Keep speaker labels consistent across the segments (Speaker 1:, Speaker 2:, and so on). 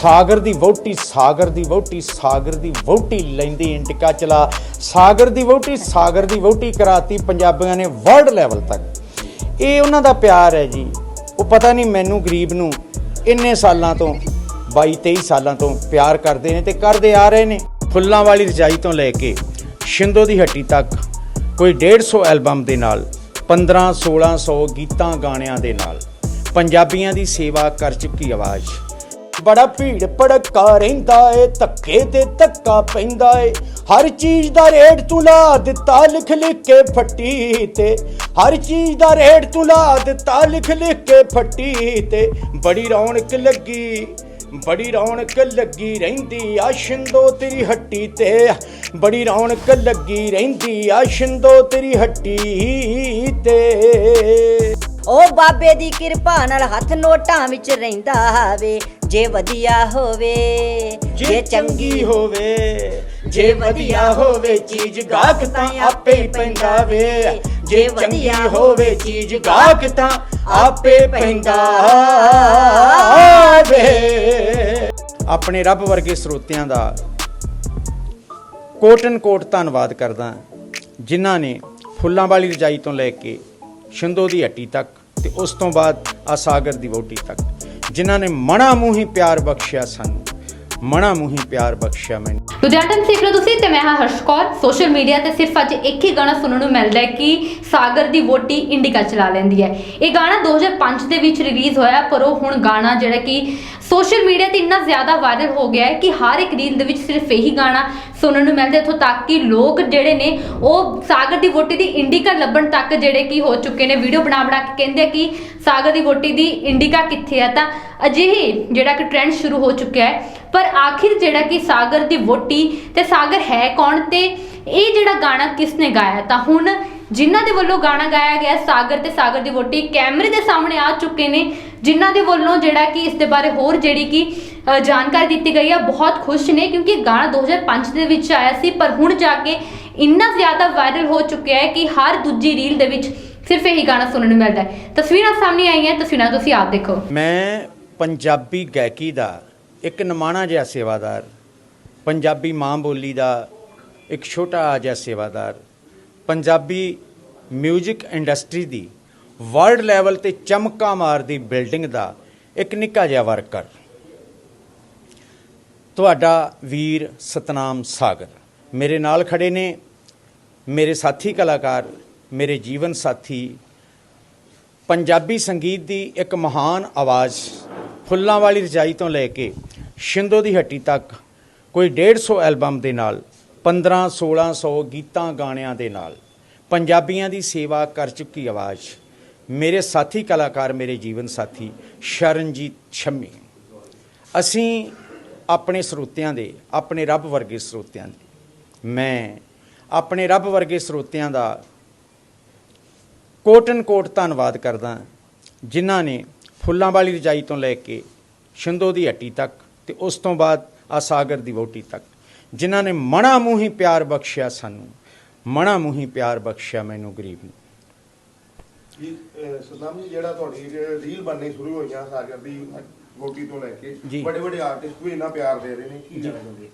Speaker 1: ਸਾਗਰ ਦੀ ਵਹੁਟੀ, ਸਾਗਰ ਦੀ ਵਹੁਟੀ, ਸਾਗਰ ਦੀ ਵਹੁਟੀ ਲੈਂਦੀ ਇੰਟਿਕਾ ਚਲਾ। ਸਾਗਰ ਦੀ ਵਹੁਟੀ, ਸਾਗਰ ਦੀ ਵਹੁਟੀ ਕਰਾਤੀ ਪੰਜਾਬੀਆਂ ਨੇ ਵਰਲਡ ਲੈਵਲ ਤੱਕ। ਇਹ ਉਹਨਾਂ ਦਾ ਪਿਆਰ ਹੈ ਜੀ। ਉਹ ਪਤਾ ਨਹੀਂ ਮੈਨੂੰ ਗਰੀਬ ਨੂੰ ਇੰਨੇ ਸਾਲਾਂ ਤੋਂ 22 23 ਸਾਲਾਂ ਤੋਂ ਪਿਆਰ ਕਰਦੇ ਨੇ ਤੇ ਕਰਦੇ ਆ ਰਹੇ ਨੇ। ਫੁੱਲਾਂ ਵਾਲੀ ਰਜਾਈ ਤੋਂ ਲੈ ਕੇ ਸ਼ਿੰਦੋ ਦੀ ਹੱਟੀ ਤੱਕ ਕੋਈ 150 ਐਲਬਮ ਦੇ ਨਾਲ 15 1600 ਗੀਤਾਂ ਗਾਣਿਆਂ ਦੇ ਨਾਲ, ਪੰਜਾਬੀਆਂ ਦੀ ਸੇਵਾ ਕਰ ਚੁੱਕੀ ਆਵਾਜ਼। ਬੜਾ ਭੀੜ ਭੜਕਾ ਰਹਿੰਦਾ ਏ, ਧੱਕੇ ਤੇ ਧੱਕਾ ਪੈਂਦਾ ਏ। ਹਰ ਚੀਜ਼ ਦਾ ਰੇਟ ਤੂੰ ਲਾ ਦਿੱਤਾ, ਲਿਖ ਲਿਖ ਕੇ ਫੱਟੀ ਤੇ। ਹਰ ਚੀਜ਼ ਦਾ ਰੇਟ ਤੂੰ ਲਾ ਦਿੱਤਾ, ਲਿਖ ਲਿਖ ਕੇ ਫੱਟੀ ਤੇ। ਬੜੀ ਰੌਣਕ ਲੱਗੀ, ਬੜੀ ਰੌਣਕ ਲੱਗੀ ਰਹਿੰਦੀ ਆ ਸ਼ਿੰਦੋ ਤੇਰੀ ਹੱਟੀ ਤੇ। ਬੜੀ ਰੌਣਕ ਲੱਗੀ ਰਹਿੰਦੀ ਆ ਸ਼ਿੰਦੋ ਤੇਰੀ ਹੱਟੀ ਤੇ।
Speaker 2: ਉਹ ਬਾਬੇ ਦੀ ਕਿਰਪਾ ਨਾਲ ਹੱਥ ਨੋਟਾਂ ਵਿੱਚ ਰਹਿੰਦਾ ਵੇ। ਜੇ ਵਧੀਆ ਹੋਵੇ
Speaker 1: ਜੇ ਚੰਗੀ ਹੋਵੇ ਜੇ ਵਧੀਆ ਹੋਵੇ ਚੀਜ਼ ਗਾਹਕ ਤਾਂ ਆਪੇ ਹੀ ਪੈਂਦਾ ਵੇ। ਜੇ ਚੰਗੀ ਹੋਵੇ ਚੀਜ਼ ਗਾਹਕ ਤਾਂ ਆਪੇ ਪੈਂਦਾ ਵੇ। ਆਪਣੇ ਰੱਬ ਵਰਗੇ ਸਰੋਤਿਆਂ ਦਾ ਕੋਟਨ ਕੋਟ ਧੰਨਵਾਦ ਕਰਦਾ ਜਿਨ੍ਹਾਂ ਨੇ ਫੁੱਲਾਂ ਵਾਲੀ ਰਜਾਈ ਤੋਂ ਲੈ ਕੇ ਸ਼ਿੰਦੋ ਦੀ ਹੱਟੀ ਤੱਕ ਤੇ ਉਸ ਤੋਂ ਬਾਅਦ ਆ ਸਾਗਰ ਦੀ ਵੋਟੀ ਤੱਕ। ਜਿਨ੍ਹਾਂ ਨੇ ਮਣਾ ਮੂੰਹੀ ਪਿਆਰ ਬਖਸ਼ਿਆ ਸਾਨੂੰ। ਮਣਾ ਮੂੰਹੀ ਪਿਆਰ ਬਖਸ਼ਿਆ ਮੈਨੂੰ।
Speaker 3: ਲੁਧਿਆਣਾ ਟਾਈਮ ਰਹੇ ਤੁਸੀਂ ਤੇ ਮੈਂ ਹਾਂ ਹਰਸ਼ ਕੌਰ। ਸੋਸ਼ਲ ਮੀਡੀਆ ਤੇ ਸਿਰਫ ਅੱਜ ਇੱਕ ਹੀ ਗਾਣਾ ਸੁਣਨ ਨੂੰ ਮਿਲਦਾ ਹੈ ਕਿ ਸਾਗਰ ਦੀ ਵੋਟੀ ਇੰਡੀਕਾ ਚਲਾ ਲੈਂਦੀ ਹੈ। ਇਹ ਗਾਣਾ 2005 ਦੇ ਵਿੱਚ ਰਿਲੀਜ਼ ਹੋਇਆ, ਪਰ ਉਹ ਹੁਣ ਗਾਣਾ ਜਿਹੜਾ ਕਿ ਸੋਸ਼ਲ ਮੀਡੀਆ ਤੇ ਇੰਨਾ ਜ਼ਿਆਦਾ ਵਾਇਰਲ ਹੋ ਗਿਆ ਹੈ ਕਿ ਹਰ ਇੱਕ ਰੀਲ ਦੇ ਵਿੱਚ ਸਿਰਫ ਇਹੀ ਗਾਣਾ ਸੁਣਨ ਨੂੰ ਮਿਲਦਾ ਇੱਥੋਂ ਤੱਕ ਕਿ ਲੋਕ ਜਿਹੜੇ ਨੇ, ਉਹ ਸਾਗਰ ਦੀ ਵੋਟੀ ਦੀ ਇੰਡੀਕਾ ਲੱਭਣ ਤੱਕ ਜਿਹੜੇ ਕਿ ਹੋ ਚੁੱਕੇ ਨੇ। ਵੀਡੀਓ ਬਣਾ ਬਣਾ ਕੇ ਕਹਿੰਦੇ ਆ ਕਿ ਸਾਗਰ ਦੀ ਵੋਟੀ ਦੀ ਇੰਡੀਕਾ ਕਿੱਥੇ ਆ ਤਾਂ ਅਜਿਹੇ ਜਿਹੜਾ ਕਿ ਟ੍ਰੈਂਡ ਸ਼ੁਰੂ ਹੋ ਚੁੱਕਿਆ ਹੈ। ਪਰ ਆਖਿਰ ਜਿਹੜਾ ਕਿ ਸਾਗਰ ਦੀ ਵੋਟੀ ਤੇ ਸਾਗਰ ਹੈ ਕੌਣ ਤੇ ਇਹ ਜਿਹੜਾ ਗਾਣਾ ਕਿਸ ਨੇ ਗਾਇਆ? ਤਾਂ ਹੁਣ ਜਿਨ੍ਹਾਂ ਦੇ ਵੱਲੋਂ ਗਾਣਾ ਗਾਇਆ ਗਿਆ, ਸਾਗਰ ਤੇ ਸਾਗਰ ਦੀ ਵੋਟੀ ਕੈਮਰੇ ਦੇ ਸਾਹਮਣੇ ਆ ਚੁੱਕੇ ਨੇ, ਜਿਨ੍ਹਾਂ ਦੇ ਵੱਲੋਂ ਜਿਹੜਾ ਕਿ ਇਸ ਦੇ ਬਾਰੇ ਹੋਰ ਜਿਹੜੀ ਕਿ ਜਾਣਕਾਰੀ ਦਿੱਤੀ ਗਈ ਆ, ਬਹੁਤ ਖੁਸ਼ ਨੇ ਕਿਉਂਕਿ ਇਹ ਗਾਣਾ 2005 ਦੇ ਵਿੱਚ ਆਇਆ ਸੀ, ਪਰ ਹੁਣ ਜਾ ਕੇ ਇੰਨਾ ਜ਼ਿਆਦਾ ਵਾਇਰਲ ਹੋ ਚੁੱਕਿਆ ਹੈ ਕਿ ਹਰ ਦੂਜੀ ਰੀਲ ਦੇ ਵਿੱਚ ਸਿਰਫ ਇਹੀ ਗਾਣਾ ਸੁਣਨ ਨੂੰ ਮਿਲਦਾ ਹੈ। ਤਸਵੀਰਾਂ ਸਾਹਮਣੇ ਆਈਆਂ, ਤਸਵੀਰਾਂ ਤੁਸੀਂ ਆਪ ਦੇਖੋ।
Speaker 1: ਮੈਂ ਪੰਜਾਬੀ ਗਾਇਕੀ ਦਾ ਇੱਕ ਨਮਾਣਾ ਜਿਹਾ ਸੇਵਾਦਾਰ, ਪੰਜਾਬੀ ਮਾਂ ਬੋਲੀ ਦਾ ਇੱਕ ਛੋਟਾ ਜਿਹਾ ਸੇਵਾਦਾਰ, ਪੰਜਾਬੀ 뮤직 ਇੰਡਸਟਰੀ ਦੀ ਵਰਲਡ ਲੈਵਲ ਤੇ ਚਮਕਾ ਮਾਰਦੀ ਬਿਲਡਿੰਗ ਦਾ ਇੱਕ ਨਿੱਕਾ ਜਿਹਾ ਵਰਕਰ ਤੁਹਾਡਾ ਵੀਰ ਸਤਨਾਮ ਸਾਗਰ ਮੇਰੇ ਨਾਲ ਖੜੇ ਨੇ। ਮੇਰੇ ਸਾਥੀ ਕਲਾਕਾਰ, ਮੇਰੇ ਜੀਵਨ ਸਾਥੀ, ਪੰਜਾਬੀ ਸੰਗੀਤ ਦੀ ਇੱਕ ਮਹਾਨ ਆਵਾਜ਼ ਫੁੱਲਾਂ ਵਾਲੀ ਰਜਾਈ ਤੋਂ ਲੈ ਕੇ ਸ਼ਿੰਦੋ ਦੀ ਹੱਟੀ ਤੱਕ ਕੋਈ 150 ਐਲਬਮ ਦੇ ਨਾਲ 15 1600 ਗੀਤਾਂ ਗਾਣਿਆਂ ਦੇ ਨਾਲ, ਪੰਜਾਬੀਆਂ ਦੀ ਸੇਵਾ ਕਰ ਚੁੱਕੀ ਆਵਾਜ਼। ਮੇਰੇ ਸਾਥੀ ਕਲਾਕਾਰ, ਮੇਰੇ ਜੀਵਨ ਸਾਥੀ ਸ਼ਰਨਜੀਤ ਛੰਮੀ। ਅਸੀਂ ਆਪਣੇ ਸਰੋਤਿਆਂ ਦੇ, ਆਪਣੇ ਰੱਬ ਵਰਗੇ ਸਰੋਤਿਆਂ ਦੇ, ਮੈਂ ਆਪਣੇ ਰੱਬ ਵਰਗੇ ਸਰੋਤਿਆਂ ਦਾ ਕੋਟਨ ਕੋਟ ਧੰਨਵਾਦ ਕਰਦਾ, ਜਿਨ੍ਹਾਂ ਨੇ ਫੁੱਲਾਂ ਵਾਲੀ ਰਜਾਈ ਤੋਂ ਲੈ ਕੇ ਸ਼ਿੰਦੋ ਦੀ ਹੱਟੀ ਤੱਕ ਤੇ ਉਸ ਤੋਂ ਬਾਅਦ ਆ ਸਾਗਰ ਦੀ ਵੋਟੀ ਤੱਕ। ਜਿਨ੍ਹਾਂ ਨੇ ਮਣਾ ਮੂੰਹੀ ਪਿਆਰ ਬਖਸ਼ਿਆ ਸਾਨੂੰ ਮਣਾ ਮੂੰਹੀ ਪਿਆਰ ਬਖਸ਼ਿਆ ਮੈਨੂੰ ਗਰੀਬ ਨੂੰ।
Speaker 4: ਜੀ ਸਤਨਾਮ ਜੀ ਜਿਹੜਾ ਤੁਹਾਡੀ ਰੀਲ ਬਣਨੀ ਸ਼ੁਰੂ ਹੋਈਆਂ ਸਾਗਰ ਦੀ ਗੋਟੀ ਤੋਂ ਲੈ। ਕੇ ਵੱਡੇ ਵੱਡੇ ਆਰਟਿਸਟ ਵੀ ਇੰਨਾ ਪਿਆਰ ਦੇ ਰਹੇ ਨੇ ਕੀ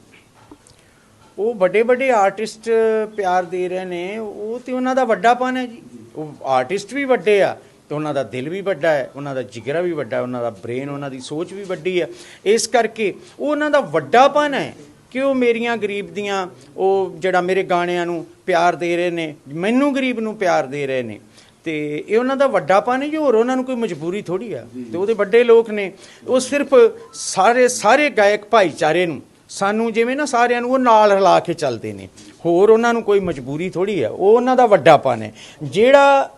Speaker 1: ਉਹ ਵੱਡੇ ਵੱਡੇ ਆਰਟਿਸਟ ਪਿਆਰ ਦੇ ਰਹੇ ਨੇ ਉਹ ਤੇ ਉਹਨਾਂ ਦਾ ਵੱਡਾਪਨ ਹੈ ਜੀ। ਉਹ ਆਰਟਿਸਟ ਵੀ ਵੱਡੇ ਆ ਤੇ ਉਹਨਾਂ ਦਾ ਦਿਲ ਵੀ ਵੱਡਾ ਹੈ ਉਹਨਾਂ ਦਾ ਜਿਗਰਾ ਵੀ ਵੱਡਾ ਹੈ ਉਹਨਾਂ ਦਾ ਬ੍ਰੇਨ ਉਹਨਾਂ ਦੀ ਸੋਚ ਵੀ ਵੱਡੀ ਹੈ। ਇਸ ਕਰਕੇ ਉਹ ਉਹਨਾਂ ਦਾ ਵੱਡਾਪਨ ਹੈ ਕਿ ਉਹ ਮੇਰੀਆਂ ਗਰੀਬ ਦੀਆਂ ਉਹ ਜਿਹੜਾ ਮੇਰੇ ਗਾਣਿਆਂ ਨੂੰ ਪਿਆਰ ਦੇ ਰਹੇ ਨੇ ਮੈਨੂੰ ਗਰੀਬ ਨੂੰ ਪਿਆਰ ਦੇ ਰਹੇ ਨੇ। ਤੇ ਇਹ ਉਹਨਾਂ ਦਾ ਵੱਡਾਪਨ ਹੈ ਜੀ ਹੋਰ ਉਹਨਾਂ ਨੂੰ ਕੋਈ ਮਜਬੂਰੀ ਥੋੜੀ ਆ। ਤੇ ਉਹਦੇ ਵੱਡੇ ਲੋਕ ਨੇ ਉਹ ਸਿਰਫ ਸਾਰੇ ਸਾਰੇ ਗਾਇਕ ਭਾਈਚਾਰੇ ਨੂੰ ਸਾਨੂੰ ਜਿਵੇਂ ਨਾ ਸਾਰਿਆਂ ਨੂੰ ਉਹ ਨਾਲ ਰਲਾ ਕੇ ਚੱਲਦੇ ਨੇ। ਹੋਰ ਉਹਨਾਂ ਨੂੰ ਕੋਈ ਮਜਬੂਰੀ ਥੋੜੀ ਆ ਉਹ ਉਹਨਾਂ ਦਾ ਵੱਡਾਪਨ ਹੈ। ਜਿਹੜਾ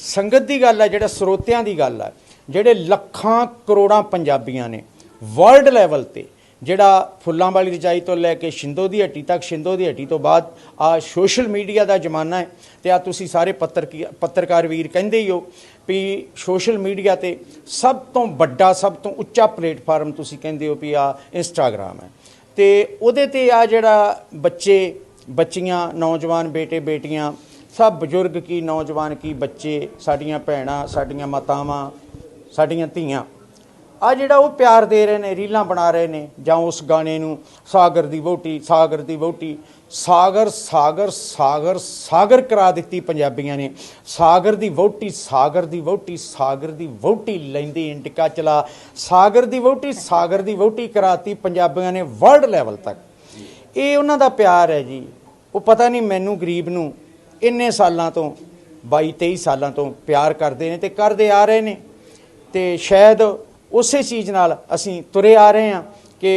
Speaker 1: ਸੰਗਤ ਦੀ ਗੱਲ ਹੈ ਜਿਹੜਾ ਸਰੋਤਿਆਂ ਦੀ ਗੱਲ ਹੈ ਜਿਹੜੇ ਲੱਖਾਂ ਕਰੋੜਾਂ ਪੰਜਾਬੀਆਂ ਨੇ ਵਰਲਡ ਲੈਵਲ ਤੇ ਜਿਹੜਾ ਫੁੱਲਾਂ ਵਾਲੀ ਰਜਾਈ ਤੋਂ ਲੈ ਕੇ ਸ਼ਿੰਦੋ ਦੀ ਹੱਟੀ ਤੱਕ, ਸ਼ਿੰਦੋ ਦੀ ਹੱਟੀ ਤੋਂ ਬਾਅਦ ਆ ਸੋਸ਼ਲ ਮੀਡੀਆ ਦਾ ਜ਼ਮਾਨਾ ਹੈ ਤੇ ਆ ਤੁਸੀਂ ਸਾਰੇ ਪੱਤਰ ਪੱਤਰਕਾਰ ਵੀਰ ਕਹਿੰਦੇ ਹੀ ਹੋ ਵੀ ਸੋਸ਼ਲ ਮੀਡੀਆ ਤੇ ਸਭ ਤੋਂ ਵੱਡਾ, ਸਭ ਤੋਂ ਉੱਚਾ ਪਲੇਟਫਾਰਮ ਤੁਸੀਂ ਕਹਿੰਦੇ ਹੋ ਵੀ ਆ ਇੰਸਟਾਗ੍ਰam ਹੈ। ਤੇ ਉਹਦੇ ਤੇ ਆ ਜਿਹੜਾ ਬੱਚੇ, ਬੱਚੀਆਂ, ਨੌਜਵਾਨ ਬੇਟੇ, ਬੇਟੀਆਂ ਸਭ ਬਜ਼ੁਰਗ ਕੀ, ਨੌਜਵਾਨ ਕੀ, ਬੱਚੇ, ਸਾਡੀਆਂ ਭੈਣਾਂ, ਸਾਡੀਆਂ ਮਾਤਾਵਾਂ, ਸਾਡੀਆਂ ਧੀਆਂ। ਆ ਜਿਹੜਾ ਉਹ ਪਿਆਰ ਦੇ ਰਹੇ ਨੇ, ਰੀਲਾਂ ਬਣਾ ਰਹੇ ਨੇ, ਜਾਂ ਉਸ ਗਾਣੇ ਨੂੰ ਸਾਗਰ ਦੀ ਵੋਟੀ ਸਾਗਰ ਦੀ ਵੋਟੀ ਸਾਗਰ ਸਾਗਰ ਸਾਗਰ ਸਾਗਰ ਕਰਾ ਦਿੱਤੀ ਪੰਜਾਬੀਆਂ ਨੇ। ਸਾਗਰ ਦੀ ਵੋਟੀ ਸਾਗਰ ਦੀ ਵੋਟੀ ਸਾਗਰ ਦੀ ਵੋਟੀ ਲੈਂਦੀ ਇੰਡਿਕਾ ਚਲਾ। ਸਾਗਰ ਦੀ ਵੋਟੀ ਸਾਗਰ ਦੀ ਵੋਟੀ ਕਰਾਤੀ ਪੰਜਾਬੀਆਂ ਨੇ ਵਰਲਡ ਲੈਵਲ ਤੱਕ। ਇਹ ਉਹਨਾਂ ਦਾ ਪਿਆਰ ਹੈ ਜੀ। ਉਹ ਪਤਾ ਨਹੀਂ ਮੈਨੂੰ, ਗਰੀਬ ਨੂੰ ਇੰਨੇ ਸਾਲਾਂ ਤੋਂ 22 23 ਸਾਲਾਂ ਤੋਂ ਪਿਆਰ ਕਰਦੇ ਨੇ ਤੇ ਕਰਦੇ ਆ ਰਹੇ ਨੇ। ਤੇ ਸ਼ਾਇਦ ਉਸੇ ਚੀਜ਼ ਨਾਲ ਅਸੀਂ ਤੁਰੇ ਆ ਰਹੇ ਹਾਂ ਕਿ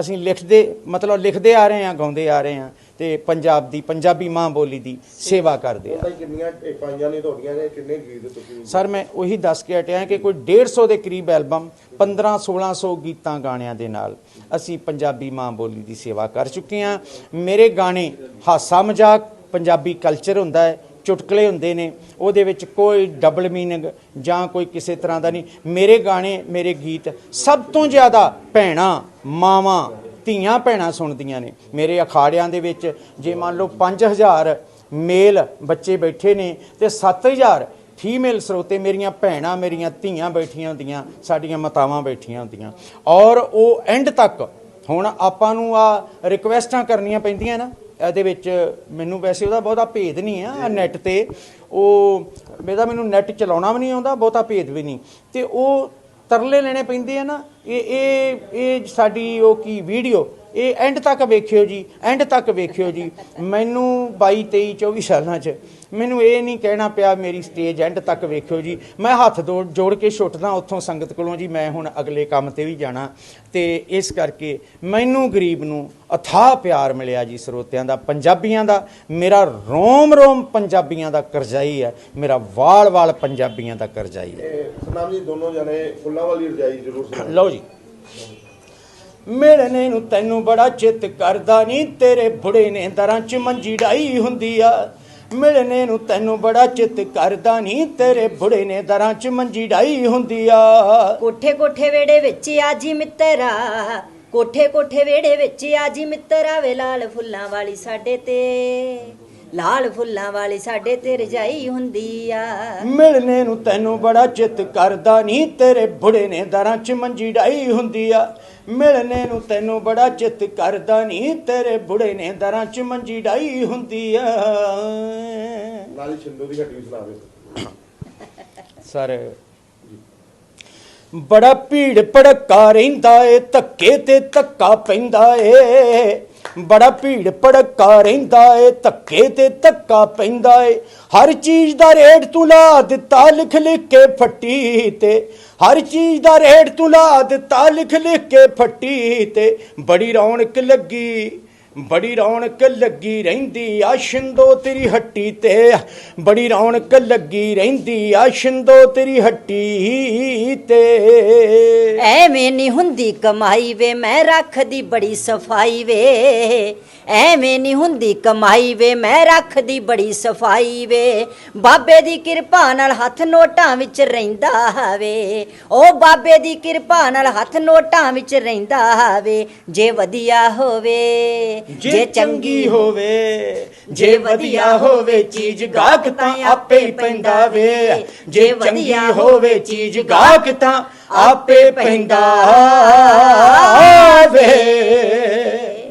Speaker 1: ਅਸੀਂ ਲਿਖਦੇ ਮਤਲਬ ਲਿਖਦੇ ਆ ਰਹੇ ਹਾਂ ਗਾਉਂਦੇ ਆ ਰਹੇ ਹਾਂ ਤੇ ਪੰਜਾਬ ਦੀ ਪੰਜਾਬੀ ਮਾਂ ਬੋਲੀ ਦੀ ਸੇਵਾ ਕਰਦੇ ਆ।
Speaker 4: ਹੁਣ ਤਾਈਂ ਕਿੰਨੀਆਂ ਇਹ ਪਾਈਆਂ ਨੇ ਤੁਹਾਡੀਆਂ ਨੇ ਕਿੰਨੇ ਗੀਤ ਤੁਸੀਂ
Speaker 1: ਸਰ ਮੈਂ ਉਹੀ ਦੱਸ ਕੇ ਹਟਿਆ ਕਿ ਕੋਈ 150 ਦੇ ਕਰੀਬ ਐਲਬਮ 15 1600 ਗੀਤਾਂ ਗਾਣਿਆਂ ਦੇ ਨਾਲ ਅਸੀਂ ਪੰਜਾਬੀ ਮਾਂ ਬੋਲੀ ਦੀ ਸੇਵਾ ਕਰ ਚੁੱਕੇ ਹਾਂ। ਮੇਰੇ ਗਾਣੇ ਹਾਸਾ ਮਜ਼ਾਕ ਪੰਜਾਬੀ ਕਲਚਰ ਹੁੰਦਾ ਹੈ, ਚੁਟਕਲੇ ਹੁੰਦੇ ਨੇ, ਉਹਦੇ ਵਿੱਚ ਕੋਈ ਡਬਲ ਮੀਨਿੰਗ ਜਾਂ ਕੋਈ ਕਿਸੇ ਤਰ੍ਹਾਂ ਦਾ ਨਹੀਂ। ਮੇਰੇ ਗਾਣੇ, ਮੇਰੇ ਗੀਤ ਸਭ ਤੋਂ ਜ਼ਿਆਦਾ ਭੈਣਾਂ, ਮਾਵਾਂ, ਧੀਆਂ ਭੈਣਾਂ ਸੁਣਦੀਆਂ ਨੇ। ਮੇਰੇ ਅਖਾੜਿਆਂ ਦੇ ਵਿੱਚ ਜੇ ਮੰਨ ਲਓ 5000 ਮੇਲ ਬੱਚੇ ਬੈਠੇ ਨੇ ਤੇ 7000 ਫੀਮੇਲ ਸਰੋਤੇ ਮੇਰੀਆਂ ਭੈਣਾਂ, ਮੇਰੀਆਂ ਧੀਆਂ ਬੈਠੀਆਂ ਹੁੰਦੀਆਂ, ਸਾਡੀਆਂ ਮਾਤਾਵਾਂ ਬੈਠੀਆਂ ਹੁੰਦੀਆਂ। ਔਰ ਉਹ ਐਂਡ ਤੱਕ, ਹੁਣ ਆਪਾਂ ਨੂੰ ਆ ਰਿਕਵੈਸਟਾਂ ਕਰਨੀਆਂ ਪੈਂਦੀਆਂ ਨਾ। ਇਹਦੇ ਵਿੱਚ ਮੈਨੂੰ ਵੈਸੇ ਉਹਦਾ ਬਹੁਤਾ ਭੇਦ ਨਹੀਂ ਆ ਨੈਟ ਤੇ। ਉਹ ਇਹਦਾ ਮੈਨੂੰ ਨੈਟ ਚਲਾਉਣਾ ਵੀ ਨਹੀਂ ਆਉਂਦਾ, ਬਹੁਤਾ ਭੇਦ ਵੀ ਨਹੀਂ। ਤੇ ਉਹ ਤਰਲੇ ਲੈਣੇ ਪੈਂਦੇ ਆ ਨਾ, ਇਹ ਇਹ ਇਹ ਸਾਡੀ ਉਹ ਕੀ ਵੀਡੀਓ ਇਹ ਐਂਡ ਤੱਕ ਵੇਖਿਓ ਜੀ ਐਂਡ ਤੱਕ ਵੇਖਿਓ ਜੀ। ਮੈਨੂੰ 22 23 24 ਸਾਲਾਂ 'ਚ ਮੈਨੂੰ ਇਹ ਨਹੀਂ ਕਹਿਣਾ ਪਿਆ ਮੇਰੀ ਸਟੇਜ ਐਂਡ ਤੱਕ ਵੇਖਿਓ ਜੀ। ਮੈਂ ਹੱਥ ਜੋੜ ਕੇ ਛੁੱਟਦਾ ਉੱਥੋਂ ਸੰਗਤ ਕੋਲੋਂ ਜੀ ਮੈਂ ਹੁਣ ਅਗਲੇ ਕੰਮ ਤੇ ਵੀ ਜਾਣਾ। ਤੇ ਇਸ ਕਰਕੇ ਮੈਨੂੰ ਗਰੀਬ ਨੂੰ ਅਥਾਹ ਪਿਆਰ ਮਿਲਿਆ ਜੀ ਸਰੋਤਿਆਂ ਦਾ ਪੰਜਾਬੀਆਂ ਦਾ। ਮੇਰਾ ਰੋਮ ਰੋਮ ਪੰਜਾਬੀਆਂ ਦਾ ਕਰਜ਼ਾਈ ਹੈ ਮੇਰਾ ਵਾਲ ਵਾਲ ਪੰਜਾਬੀਆਂ ਦਾ ਕਰਜ਼ਾਈ ਹੈ
Speaker 4: ਸਨਾਮ ਜੀ ਦੋਨੋਂ ਜਣੇ ਫੁੱਲਾਂ ਵਾਲੀ ਰਜਾਈ ਜ਼ਰੂਰ
Speaker 1: ਲਓ ਜੀ। ਮਿਲਣੇ ਨੂੰ ਤੈਨੂੰ ਬੜਾ ਚਿੱਤ ਕਰਦਾ ਨਹੀਂ ਤੇਰੇ ਬੁੜੇ ਨੇ ਦਰਾਂ ਚ ਮੰਜੀ ਡਾਈ ਹੁੰਦੀ ਆ। ਮਿਲਣੇ ਨੂੰ ਤੈਨੂੰ ਬੜਾ ਚਿੱਤ ਕਰਦਾ ਨਹੀਂ ਤੇਰੇ ਬੁੜੇ ਨੇ ਦਰਾਂ ਚ ਮੰਜੀ ਡਾਈ ਹੁੰਦੀ ਆ।
Speaker 2: ਕੋਠੇ ਕੋਠੇ ਵੇੜੇ ਵਿੱਚ ਆਜੀ ਮਿੱਤਰਾ, ਕੋਠੇ ਕੋਠੇ ਵੇੜੇ ਵਿੱਚ ਆਜੀ ਮਿੱਤਰਾ, ਵੇ ਲਾਲ ਫੁੱਲਾਂ ਵਾਲੀ ਸਾਡੇ ਤੇ। ਲਾਲ ਫੁੱਲਾਂ ਵਾਲੀ ਸਾਡੇ ਤੇ ਰਜਾਈ ਹੁੰਦੀ ਆ।
Speaker 1: ਮਿਲਣੇ ਨੂੰ ਤੈਨੂੰ ਬੜਾ ਚਿੱਤ ਕਰਦਾ ਨਹੀਂ ਤੇਰੇ ਬੁੜੇ ਨੇ ਦਰਾਂ ਚ ਮੰਜੀ ਡਾਈ ਹੁੰਦੀ ਆ। ਮਿਲਣੇ ਨੂੰ ਤੈਨੂੰ ਬੜਾ ਚਿੱਤ ਕਰਦਾ ਨਹੀਂ ਤੇਰੇ ਬੁੜੇ ਨੇ ਦਰਾਂ ਚ ਮੰਜੀ ਡਾਈ ਹੁੰਦੀ ਆ।
Speaker 4: ਨਾਲ ਛਿੰਦੋ ਦੀ ਵੀ ਸੁਣਾ
Speaker 1: ਸਰ ਬੜਾ ਭੀੜ ਭੜਕਾ ਰਹਿੰਦਾ ਏ ਧੱਕੇ ਤੇ ਧੱਕਾ ਪੈਂਦਾ ਏ। ਬੜਾ ਭੀੜ ਭੜਕਾ ਰਹਿੰਦਾ ਏ, ਧੱਕੇ ਤੇ ਧੱਕਾ ਪੈਂਦਾ ਏ। ਹਰ ਚੀਜ਼ ਦਾ ਰੇਟ ਤੂੰ ਲਾ ਦਿੱਤਾ, ਲਿਖ ਲਿਖ ਕੇ ਫੱਟੀ ਤੇ। ਹਰ ਚੀਜ਼ ਦਾ ਰੇਟ ਤੂੰ ਲਾ ਦਿੱਤਾ, ਲਿਖ ਲਿਖ ਕੇ ਫੱਟੀ ਤੇ। ਬੜੀ ਰੌਣਕ ਲੱਗੀ। ਬੜੀ ਰੌਣਕ ਲੱਗੀ ਰਹਿੰਦੀ ਆ ਸ਼ਿੰਦੋ ਤੇਰੀ ਹੱਟੀ ਤੇ। ਬੜੀ ਰੌਣਕ ਲੱਗੀ ਰਹਿੰਦੀ ਆ ਸ਼ਿੰਦੋ ਤੇਰੀ ਹੱਟੀ ਤੇ।
Speaker 2: ਐਵੇਂ ਨਹੀਂ ਹੁੰਦੀ ਕਮਾਈ ਵੇ, ਮੈਂ ਰੱਖਦੀ ਬੜੀ ਸਫ਼ਾਈ ਵੇ। ਐਵੇਂ ਨਹੀਂ ਹੁੰਦੀ ਕਮਾਈ ਵੇ, ਮੈਂ ਰੱਖਦੀ ਬੜੀ ਸਫ਼ਾਈ ਵੇ। ਬਾਬੇ ਦੀ ਕਿਰਪਾ ਨਾਲ ਹੱਥ ਨੋਟਾਂ ਵਿੱਚ ਰਹਿੰਦਾ ਵੇ ਉਹ ਬਾਬੇ ਦੀ ਕਿਰਪਾ ਨਾਲ ਹੱਥ ਨੋਟਾਂ ਵਿੱਚ ਰਹਿੰਦਾ ਵੇ ਜੇ ਵਧੀਆ ਹੋਵੇ। ਹੋਵੇ
Speaker 1: ਜੇ ਚੰਗੀ ਹੋਵੇ ਜੇ ਵਧੀਆ ਹੋਵੇ ਚੀਜ਼ ਗਾਹਕ ਤਾਂ ਆਪੇ ਹੀ ਪੈਂਦਾ ਵੇ। ਜੇ ਚੰਗੀ ਹੋਵੇ ਚੀਜ਼ ਗਾਹਕ ਤਾਂ ਆਪੇ ਪੈਂਦਾ ਵੇ।